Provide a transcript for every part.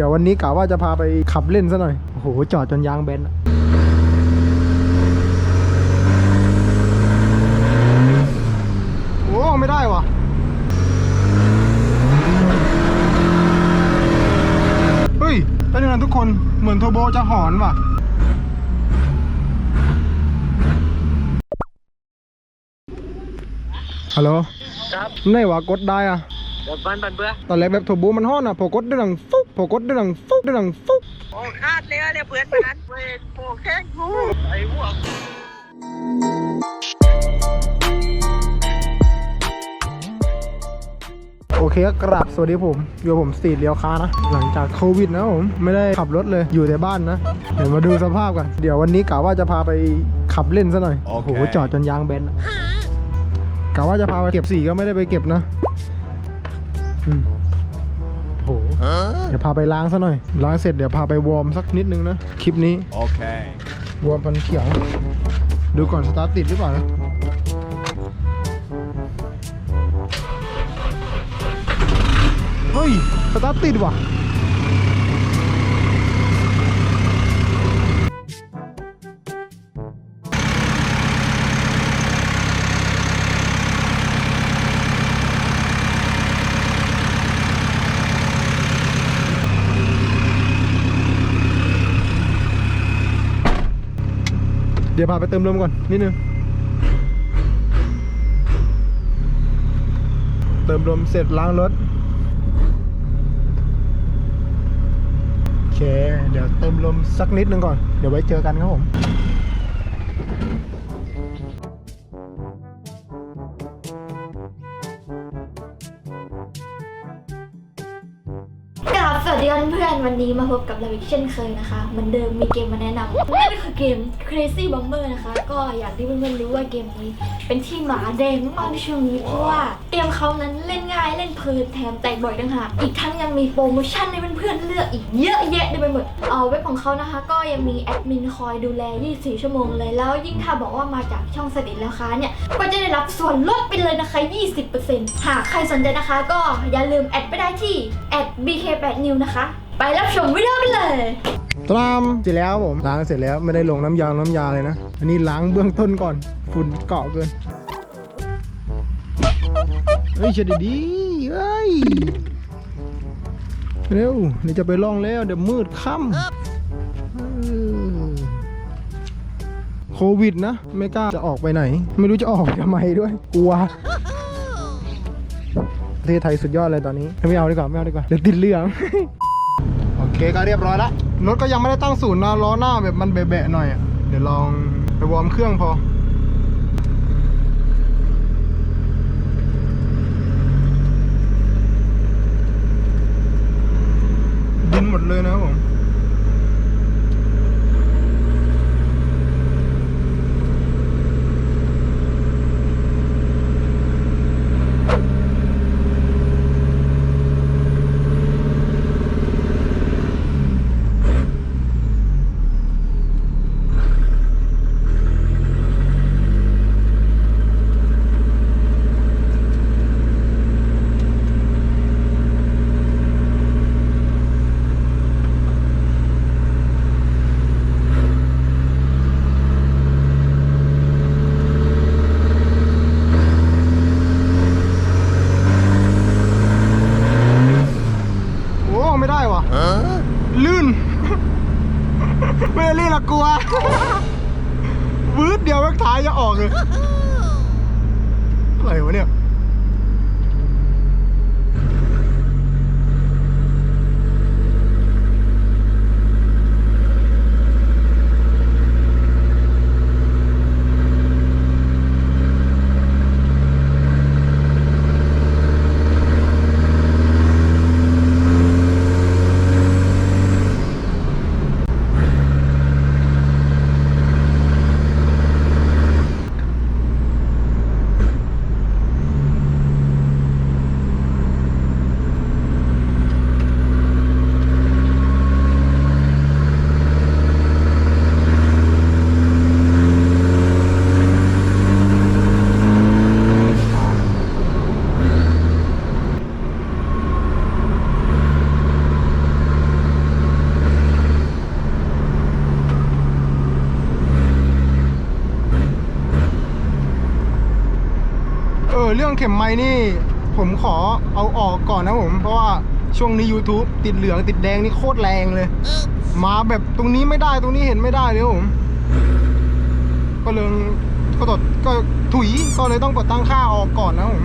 ดี๋ยววันนี้กะว่าจะพาไปขับเล่นซะหน่อย โอ้โห จอดจนยางแบนอะโอ้ไม่ได้ว่ะเฮ้ยเป็นยังไงทุกคนเหมือนโทโบจะหอนว่ะฮัลโหลครับไหนวะกดได้อะ เดี๋ยวบ้านบันเบื่อตอนแรกแบบโทโบมันฮ้อนอะพอกดได้ดังฟุ๊บพอกดได้ดังฟุ๊บได้ดังฟุ๊บโอ้คาดเลยเนี่ยเพื่อนมันนั้นเว้ยโอ้แข้งกูไอ้หัวโอเคก็กราบสวัสดีผม อยู่กับผมสตรีทเลียวค้านะ หลังจากโควิดนะผมไม่ได้ขับรถเลยอยู่แต่บ้านนะ เดี๋ยวมาดูสภาพกัน เดี๋ยววันนี้กะว่าจะพาไปขับเล่นซะหน่อย โอ้โห จอดจนยางแบนอะกะว่าจะพาไปเก็บสีก็ไม่ได้ไปเก็บนะอืม โอ้โหเดี๋ยวพาไปล้างซะหน่อย ล้างเสร็จเดี๋ยวพาไปวอร์มสักนิดนึงนะ คลิปนี้ Okay. วอร์มพันเขียว ดูก่อนสตาร์ทติดหรือเปล่านะเฮ้ย สตาร์ทติดว่ะ ดี๋ยวพาไปเติมลมก่อนนิดนึง เติมลมเสร็จล้างรถ โอเค เดี๋ยวเติมลมสักนิดนึงก่อน เดี๋ยวไว้เจอกันครับผม บกับเราอีกเช่นเคยนะคะเหมือนเดิมมีเกมมาแนะนำนั่นก็คือเกม Crazy Bomber นะคะ ก็อย่างที่เพื่อนๆรู้ว่าเกมนี้เป็นที่หมาแดงมากๆในช่วงนี้เพราะว่าเกมเขานั้นเล่นง่ายเล่นเพลินแถมแตกบ่อยต่างหากอีกทั้งยังมีโปรโมชั่นให้เพื่อนๆเลือกอีกเยอะแยะได้ไปหมดเออเว็บของเขานะคะ ก็ยังมีแอดมินคอยดูแล 24 ชั่วโมงเลยแล้วยิ่งถ้าบอกว่ามาจากช่องสดิแล้วคะเนี่ยก็จะได้รับส่วนลดไปเลยนะคะ 20%หากใครสนใจนะคะ ก็อย่าลืมแอดไปได้ที่ @bk8new นะคะ ไปรับชมวิดีโอกันเลยตรามเสร็จแล้วผมล้างเสร็จแล้วไม่ได้ลงน้ำยางน้ำยาเลยนะ อันนี้ล้างเบื้องต้นก่อนฝุ่นเกาะเกินเฮ้ยเฉยดีเฮ้ยเร็วเดี๋ยวจะไปล่องแล้วเดี๋ยวมืดค่ำโควิดนะ ไม่กล้าจะออกไปไหน ไม่รู้จะออกทำไมด้วย กลัวประเทศไทยสุดยอดเลยตอนนี้ ไม่เอาดีกว่า ไม่เอาดีกว่า เดี๋ยวติดเรื่อง เคก็เรียบร้อยละรถก็ยังไม่ได้ตั้งศูนย์นะล้อหน้าแบบมันแบะๆหน่อยอะเดี๋ยวลองไปวอร์มเครื่องพอดินหมดเลยนะครับผม โอ้ไม่ได้ว่ะ ลื่น ไม่ได้ลื่นละ กลัววืดเดียวแม่งท้ายจะออกเลยอะไรวะเนี่ย เข็มไม้นี่ ผมขอเอาออกก่อนนะผม เพราะว่าช่วงนี้ YouTube ติดเหลืองติดแดงนี่โคตรแรงเลย มาแบบตรงนี้ไม่ได้ตรงนี้เห็นไม่ได้เลยครับผม ก็เลยก็ตดก็ถุยก็เลยต้องกดตั้งค่าออกก่อนนะครับผม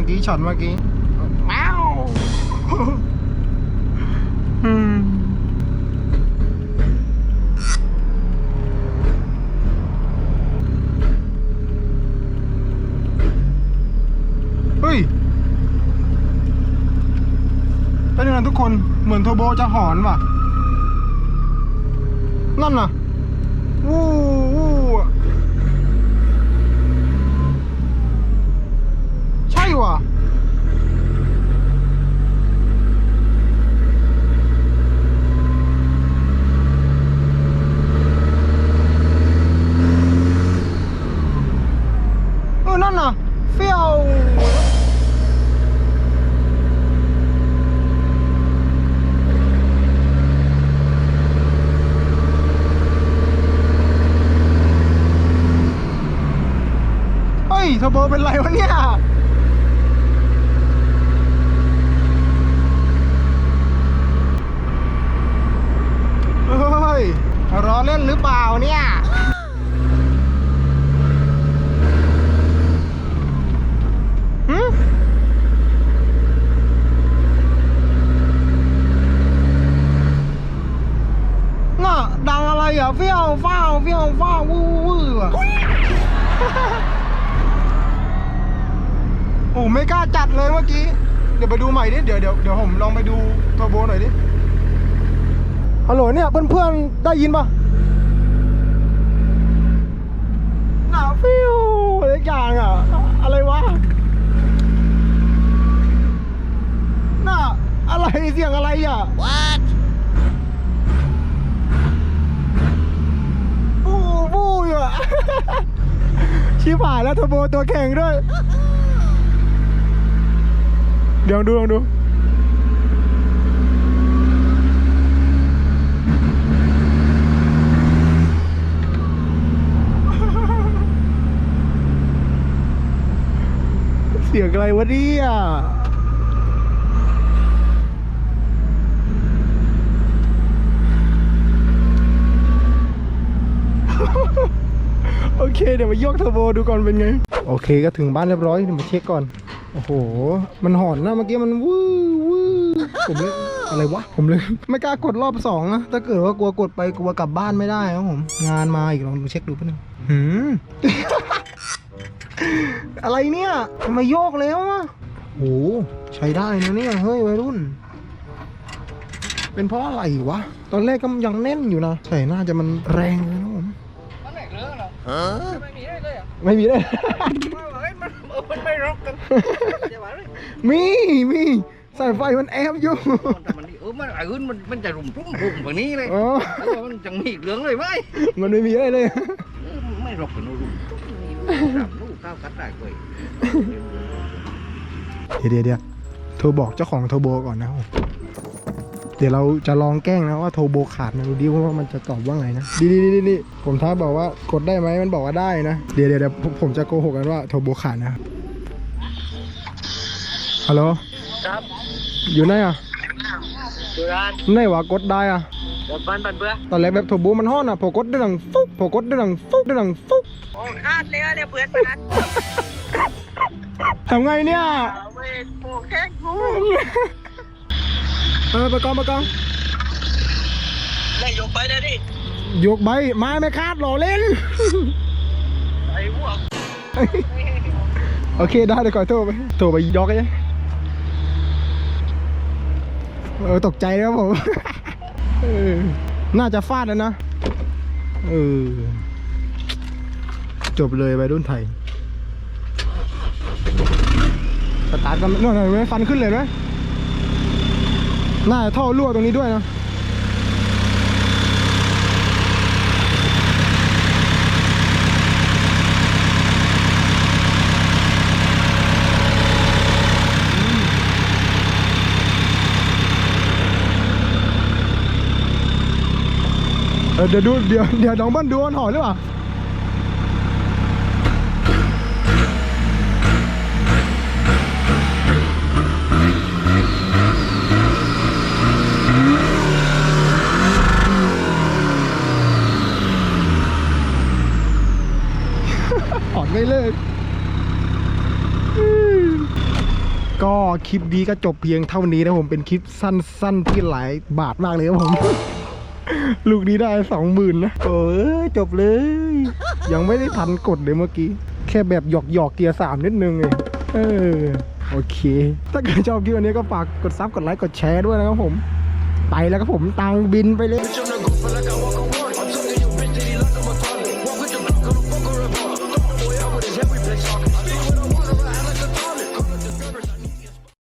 มากเมื่อกี้ช็อตเมื่อกี้แมวอืมเฮ้ยเป็นยังไงทุกคนเหมือนโทโบจะหอนว่ะ นั่นน่ะวู้วู้อะ ใช่ว่ะเออนั่นน่ะ เฟี้ยว เฮ้ยเทอร์โบเป็นไรวะเนี่ย เฮ้ยรอเล่นหรือเปล่าเนี่ย หืมน่ะ ดังอะไรอะ เฟี้ยวฟ้าวเฟี้ยวฟ้าววู้วู้วอะ โอ้ไม่กล้าจัดเลยเมื่อกี้ เดี๋ยวไปดูใหม่ดิ เดี๋ยวเดี๋ยวเดี๋ยวผมลองไปดูเทอร์โบหน่อยดิ ฮัลโหลเนี่ยเพื่อนๆได้ยินปะหนาวฟิวอะไรอย่างอะ อะไรวะ น่ะอะไรเสียงอะไรอะ What บูบูอยู่อะ ชิบหายแล้วเทอร์โบตัวแข็งด้วยเดี๋ยวดูลองดูเสียงอะไรวะเนี่ยโอเคเดี๋ยวมาโยกเทอร์โบดูก่อนเป็นไง โอเคก็ถึงบ้านเรียบร้อยเดี๋ยวมาเช็คก่อน โอ้โห มันหอนนะเมื่อกี้มันวื้อวื้อผมเลยอะไรวะ ผมเลย ไม่กล้ากดรอบสองนะ ถ้าเกิดว่ากลัวกดไปกลัวกลับบ้านไม่ได้ครับผม งานมาอีกลองดูเช็คดูเพื่อนงหืม อะไรเนี่ยทำไมโยกแล้วอะโห ใช้ได้นะเนี่ย เฮ้ยวัยรุ่น เป็นเพราะอะไรวะ ตอนแรกก็ยังแน่นอยู่นะใส่น่าจะมันแรงเลยนะผม มันไหนเรื่องเหรอไม่มีอะไรเลยอะไม่มีเลย เฮ้ยมันเออมันไม่รกกันเดี๋ยวว่าเลยมีมีสายไฟมันแอบอยู่แต่มันนี่เออมันไอ้อื่นมันมันจะรุมรุ่มรุ่มแบบนี้เลยอ๋อเออมันจังมีอีกเรื่องเลยไหมมันไม่มีอะไรเลยเออไม่รกกันนู่นรุ่มสามลูกข้าวกัดได้เลยเดี๋ยวเดี๋ยวเดี๋ยวโทรบอกเจ้าของโทรโบก่อนนะครับผมเดี๋ยวเราจะลองแกล้งนะว่าโทรโบขาดนะดูดิว่ามันจะตอบว่าไงนะดีดีดีดีดีผมท้าบอกว่ากดได้ไหมมันบอกว่าได้นะ เดี๋ยวเดี๋ยวเดี๋ยวผมผมจะโกหกกันว่าโทรโบขาดนะ ฮัลโหล ครับอยู่ไหนอะดูร้านไหนวะกดได้อะเดี๋ยวบ้านบันเบื่อตอนแรกแบบโทรโบมันฮ้อนอะพอกดได้ดังฟุ๊บพอกดได้ดังฟุ๊บได้ดังฟุ๊บโอ้คาดเลยเนี่ยเพื่อนมันนั้นทำไงเนี่ยเอาเวนโอ้แข้งหูเออไปกองไปกองไล่ยกไปเลยดิยกใบไม้ไม่คาดหล่อเล่น ไอ้หัวโอเคได้เดี๋ยวก่อนโทรไปโทรไปยอกเลย เออตกใจแล้วผมเออน่าจะฟาดแล้วนะเออจบเลยไปรุ่นไทยสตาร์ทกันนั่นเห็นไหมฟันขึ้นเลยไหมน่าจะท่อรั่วตรงนี้ด้วยนะ เดี๋ยวดูเดี๋ยวเดี๋ยวน้องเบ้านดูอันหอยหรือเปล่าถอนไม่เลิกก็คลิปนี้ก็จบเพียงเท่านี้นะผมเป็นคลิปสั้นๆที่หลายบาทมากเลยครับผม ลูกนี้ได้สองหมื่นนะโอ้ยจบเลย ยังไม่ได้ทันกดเลยเมื่อกี้ แค่แบบหยอกหยอกเกียร์สามนิดนึงเองเออ โอเค ถ้าเกิดชอบคลิปวันนี้ก็ฝากกดซับกดไลค์กดแชร์ด้วยนะครับผม ไปแล้วครับผมตังบินไปเลย